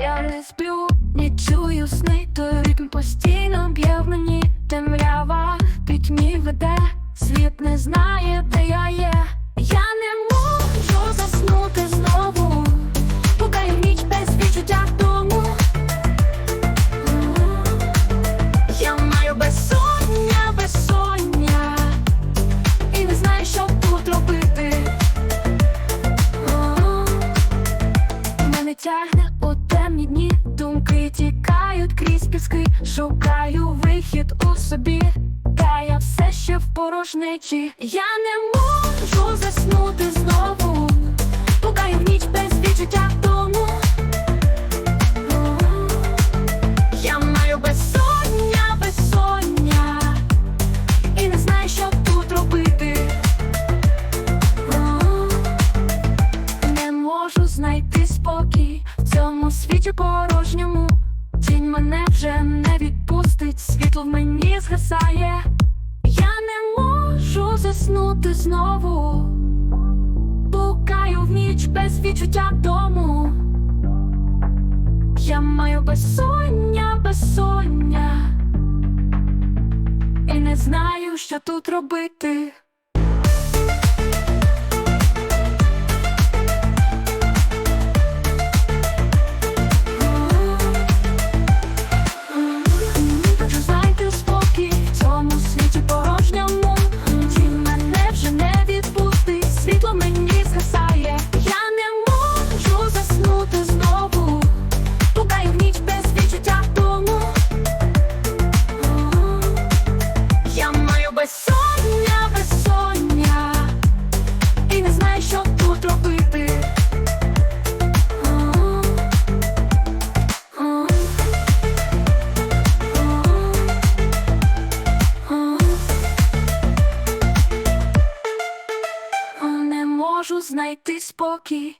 Я не сплю, не чую сни, той ритм постійно б'є в мені темрява, пітьмі веде, світ не знає, де я є. Думки тікають крізь піски, шукаю вихід у собі, та я все ще в порожнечі. Я не можу заснути знову, Пукаю в ніч без відчуття дому. Я маю безсоння, безсоння, і не знаю, що тут робити. Не можу знайти спокій в цьому світі мене вже не відпустить, світло в мені згасає. Я не можу заснути знову. Пукаю в ніч без відчуття дому. Я маю безсоння, безсоння, і не знаю, що тут робити. Можу знайти спокій